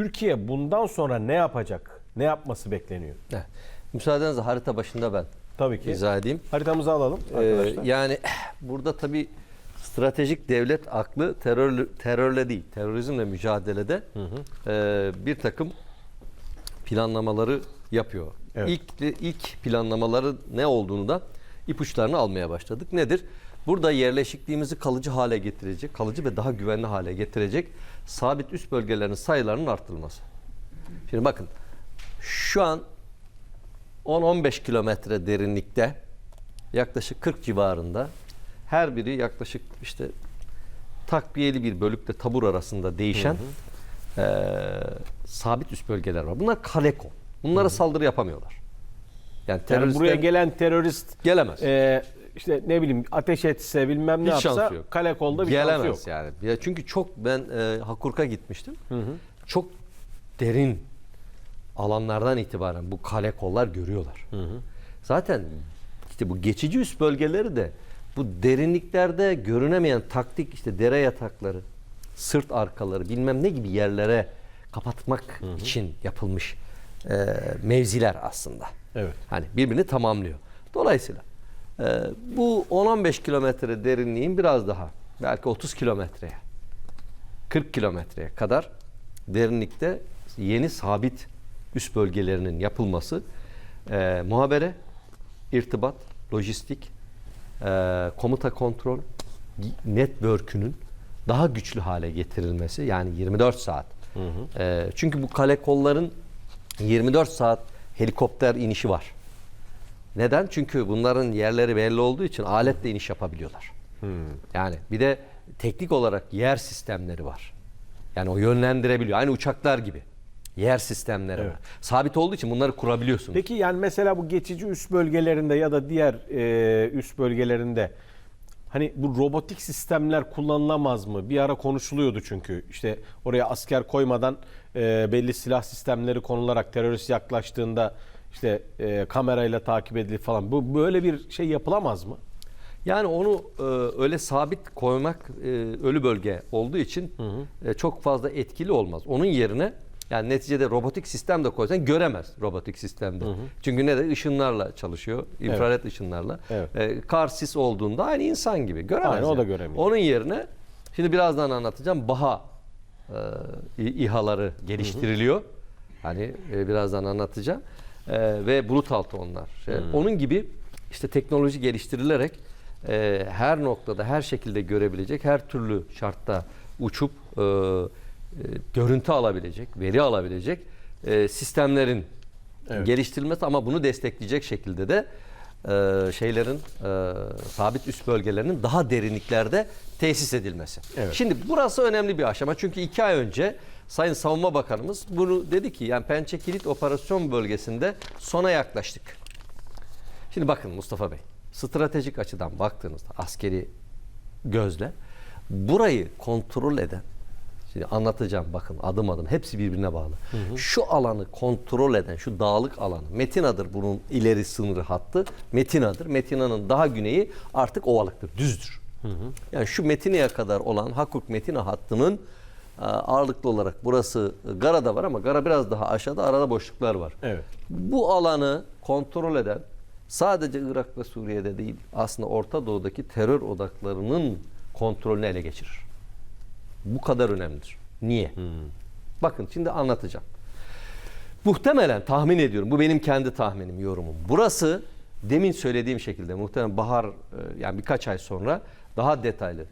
Türkiye bundan sonra ne yapacak? Ne yapması bekleniyor? Evet. Müsaadenizle harita başında ben Tabii ki. izah edeyim. Haritamızı alalım Ee, arkadaşlar. yani burada tabii stratejik devlet aklı terörle, terörle değil, terörizmle mücadelede e, bir takım planlamaları yapıyor. Evet. İlk ilk planlamaları ne olduğunu da ipuçlarını almaya başladık. Nedir? Burada yerleşikliğimizi kalıcı hale getirecek, kalıcı ve daha güvenli hale getirecek sabit üst bölgelerin sayılarının arttırılması. Şimdi bakın şu an 10-15 kilometre derinlikte yaklaşık 40 civarında her biri yaklaşık işte takviyeli bir bölükle tabur arasında değişen eee, sabit üst bölgeler var. Bunlar kaleko. Bunlara saldırı yapamıyorlar. Yani Yani teröristler buraya gelen terörist gelemez. e, işte ne bileyim ateş etse bilmem ne Hiç yapsa yok. kale kolda bir şansı yok. Gelemez yani. Ya çünkü çok ben e, Hakurk'a gitmiştim. Çok derin alanlardan itibaren bu kale kollar görüyorlar. Zaten işte bu geçici üst bölgeleri de bu derinliklerde görünemeyen taktik işte dere yatakları, sırt arkaları bilmem ne gibi yerlere kapatmak için yapılmış e, mevziler aslında. Evet. Hani birbirini tamamlıyor. Dolayısıyla e, bu 10-15 kilometre derinliğin biraz daha belki 30 kilometreye 40 kilometreye kadar derinlikte yeni sabit üst bölgelerinin yapılması e, muhabere, irtibat, lojistik, e, komuta kontrol, network'ünün daha güçlü hale getirilmesi yani 24 saat. E, çünkü bu kale kolların 24 saat helikopter inişi var. Neden? Çünkü bunların yerleri belli olduğu için aletle iniş yapabiliyorlar. Yani bir de teknik olarak yer sistemleri var. Yani o yönlendirebiliyor. Aynı uçaklar gibi. Yer sistemleri Evet. var. Sabit olduğu için bunları kurabiliyorsunuz. Peki yani mesela bu geçici üst bölgelerinde ya da diğer e, üst bölgelerinde hani bu robotik sistemler kullanılamaz mı? Bir ara konuşuluyordu çünkü işte oraya asker koymadan e, belli silah sistemleri konularak terörist yaklaştığında işte e, kamerayla takip edilir falan. Bu böyle bir şey yapılamaz mı? Yani onu e, öyle sabit koymak e, ölü bölge olduğu için e, çok fazla etkili olmaz. Onun yerine yani neticede robotik sistem de koysan göremez robotik sistemde. Çünkü ne de ışınlarla çalışıyor, infrared ışınlarla. Evet. E, kar sis olduğunda aynı insan gibi göremez. Aynen, o da yani. göremiyor. Onun yerine şimdi birazdan anlatacağım BAHA e, İHA'ları geliştiriliyor. Hani e, birazdan anlatacağım. E, ve bulut altı onlar. Şey, Onun gibi işte teknoloji geliştirilerek e, her noktada her şekilde görebilecek, her türlü şartta uçup e, e, görüntü alabilecek, veri alabilecek e, sistemlerin Evet. geliştirilmesi ama bunu destekleyecek şekilde de e, şeylerin e, sabit üst bölgelerinin daha derinliklerde tesis edilmesi. Evet. Şimdi burası önemli bir aşama çünkü iki ay önce Sayın Savunma Bakanımız bunu dedi ki yani Pençe Kilit Operasyon Bölgesi'nde sona yaklaştık. Şimdi bakın Mustafa Bey, stratejik açıdan baktığınızda askeri gözle burayı kontrol eden Şimdi anlatacağım bakın adım adım hepsi birbirine bağlı. Şu alanı kontrol eden şu dağlık alanı Metina'dır bunun ileri sınırı hattı. Metina'dır. Metina'nın daha güneyi artık ovalıktır, düzdür. Yani şu Metina'ya kadar olan Hakuk Metina hattının ağırlıklı olarak burası e, Gara'da var ama Gara biraz daha aşağıda arada boşluklar var. Evet. Bu alanı kontrol eden sadece Irak ve Suriye'de değil aslında Orta Doğu'daki terör odaklarının kontrolünü ele geçirir. Bu kadar önemlidir. Niye? Bakın şimdi anlatacağım. Muhtemelen tahmin ediyorum. Bu benim kendi tahminim, yorumum. Burası demin söylediğim şekilde muhtemelen bahar e, yani birkaç ay sonra daha detaylı,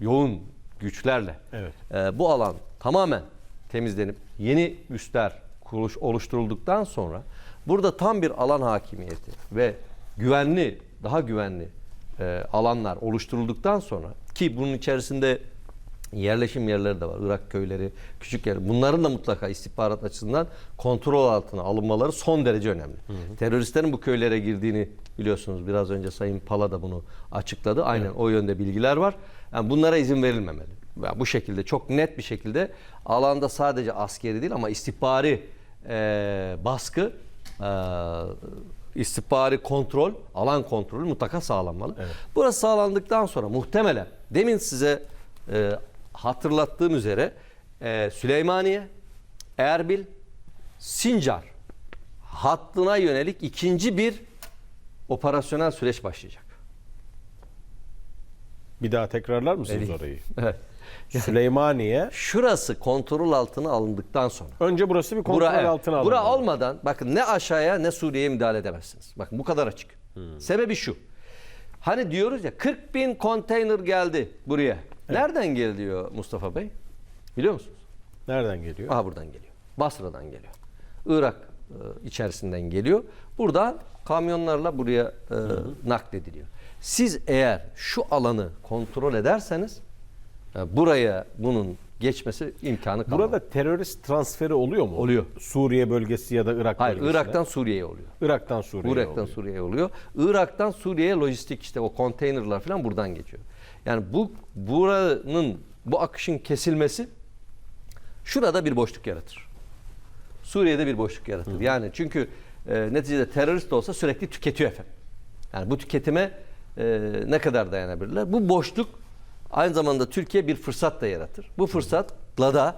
yoğun güçlerle Evet. e, bu alan tamamen temizlenip yeni üsler kuruluş oluşturulduktan sonra burada tam bir alan hakimiyeti ve güvenli, daha güvenli e, alanlar oluşturulduktan sonra ki bunun içerisinde yerleşim yerleri de var. Irak köyleri, küçük yer. Bunların da mutlaka istihbarat açısından kontrol altına alınmaları son derece önemli. Teröristlerin bu köylere girdiğini biliyorsunuz. Biraz önce Sayın Pala da bunu açıkladı. Aynen o yönde bilgiler var. Yani bunlara izin verilmemeli. Yani bu şekilde çok net bir şekilde alanda sadece askeri değil ama istihbari e, baskı, e, istihbari kontrol, alan kontrolü mutlaka sağlanmalı. Burası sağlandıktan sonra muhtemelen demin size e, hatırlattığım üzere e, Süleymaniye, Erbil, Sincar hattına yönelik ikinci bir operasyonel süreç başlayacak. Bir daha tekrarlar mısınız Evet. orayı? Evet. Süleymaniye. Şurası kontrol altına alındıktan sonra. Önce burası bir kontrol Bura, evet. altına alındı. Bura olmadan bakın ne aşağıya ne Suriye'ye müdahale edemezsiniz. Bakın bu kadar açık. Sebebi şu. Hani diyoruz ya 40 bin konteyner geldi buraya. Nereden geliyor Mustafa Bey? Biliyor musunuz? Nereden geliyor? Aha buradan geliyor. Basra'dan geliyor. Irak e, içerisinden geliyor. Buradan kamyonlarla buraya e, naklediliyor. Siz eğer şu alanı kontrol ederseniz e, buraya bunun geçmesi imkanı kalmaz. Burada terörist transferi oluyor mu? Oluyor. Suriye bölgesi ya da Irak Hayır bölgesine. Irak'tan Suriye'ye oluyor. Irak'tan Suriye'ye Irak'tan oluyor. Suriye'ye oluyor. Irak'tan Suriye'ye lojistik işte o konteynerlar falan buradan geçiyor. Yani bu buranın bu akışın kesilmesi şurada bir boşluk yaratır. Suriye'de bir boşluk yaratır. Yani çünkü e, neticede terörist de olsa sürekli tüketiyor efendim. Yani bu tüketime e, ne kadar dayanabilirler? Bu boşluk aynı zamanda Türkiye bir fırsat da yaratır. Bu fırsatla da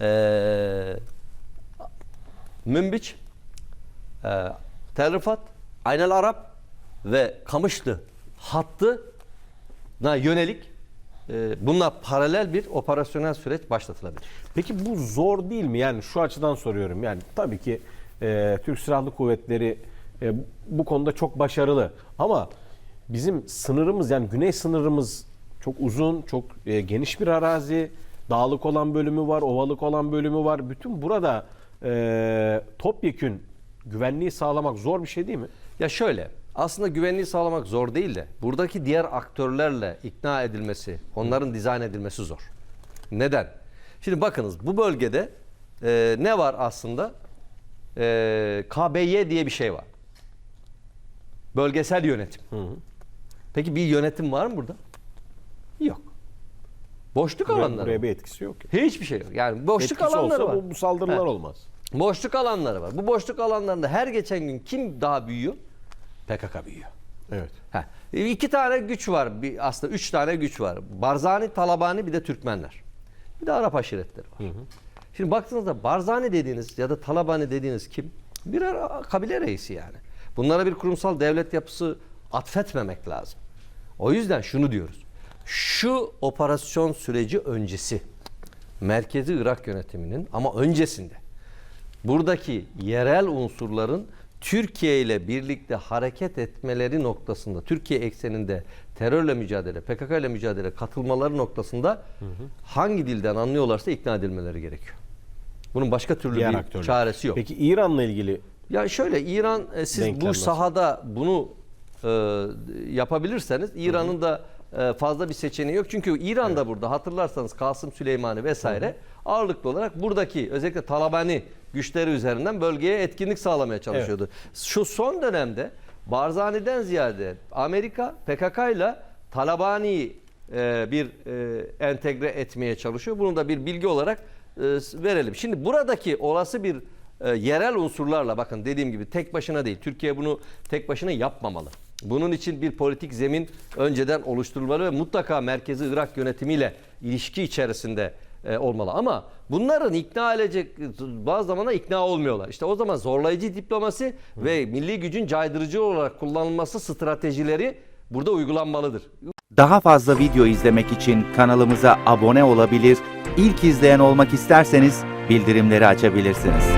e, Münbiç, e, Tel Rifat, Aynel Arap ve Kamışlı hattına yönelik e, bununla paralel bir operasyonel süreç başlatılabilir. Peki bu zor değil mi? Yani şu açıdan soruyorum. Yani tabii ki e, Türk Silahlı Kuvvetleri e, bu konuda çok başarılı. Ama bizim sınırımız yani güney sınırımız çok uzun, çok e, geniş bir arazi. Dağlık olan bölümü var, ovalık olan bölümü var. Bütün burada e, topyekün güvenliği sağlamak zor bir şey değil mi? Ya şöyle, aslında güvenliği sağlamak zor değil de buradaki diğer aktörlerle ikna edilmesi, onların dizayn edilmesi zor. Neden? Şimdi bakınız bu bölgede e, ne var aslında? E, KBY diye bir şey var. Bölgesel yönetim. Peki bir yönetim var mı burada? Yok. Boşluk Buraya, alanları. buraya bir etkisi yok. Hiçbir şey yok. Yani boşluk Etkisi alanları olsa var. bu, bu saldırılar Evet. olmaz. Boşluk alanları var. Bu boşluk alanlarında her geçen gün kim daha büyüyor? PKK büyüyor. Evet. Ha, iki tane güç var. Bir, aslında üç tane güç var. Barzani, Talabani bir de Türkmenler. Bir de Arap aşiretleri var. Şimdi baktığınızda Barzani dediğiniz ya da Talabani dediğiniz kim? Birer kabile reisi yani. Bunlara bir kurumsal devlet yapısı atfetmemek lazım. O yüzden şunu diyoruz. Şu operasyon süreci öncesi merkezi Irak yönetiminin ama öncesinde buradaki yerel unsurların Türkiye ile birlikte hareket etmeleri noktasında, Türkiye ekseninde terörle mücadele, PKK ile mücadele katılmaları noktasında hangi dilden anlıyorlarsa ikna edilmeleri gerekiyor. Bunun başka türlü Diğer bir aktörler. çaresi yok. Peki İran'la ilgili Ya şöyle İran e, siz bu sahada bunu e, yapabilirseniz İran'ın da e, fazla bir seçeneği yok. Çünkü İran da burada hatırlarsanız Kasım Süleymani vesaire ağırlıklı olarak buradaki özellikle Talabani güçleri üzerinden bölgeye etkinlik sağlamaya çalışıyordu. Şu son dönemde Barzani'den ziyade Amerika PKK ile Talabani'yi e, bir e, entegre etmeye çalışıyor. Bunu da bir bilgi olarak e, verelim. Şimdi buradaki olası bir e, yerel unsurlarla bakın dediğim gibi tek başına değil. Türkiye bunu tek başına yapmamalı. Bunun için bir politik zemin önceden oluşturulmalı ve mutlaka merkezi Irak yönetimiyle ilişki içerisinde e, olmalı. Ama bunların ikna edecek bazı zamanlar ikna olmuyorlar. İşte o zaman zorlayıcı diplomasi ve milli gücün caydırıcı olarak kullanılması stratejileri burada uygulanmalıdır. Daha fazla video izlemek için kanalımıza abone olabilir, ilk izleyen olmak isterseniz bildirimleri açabilirsiniz.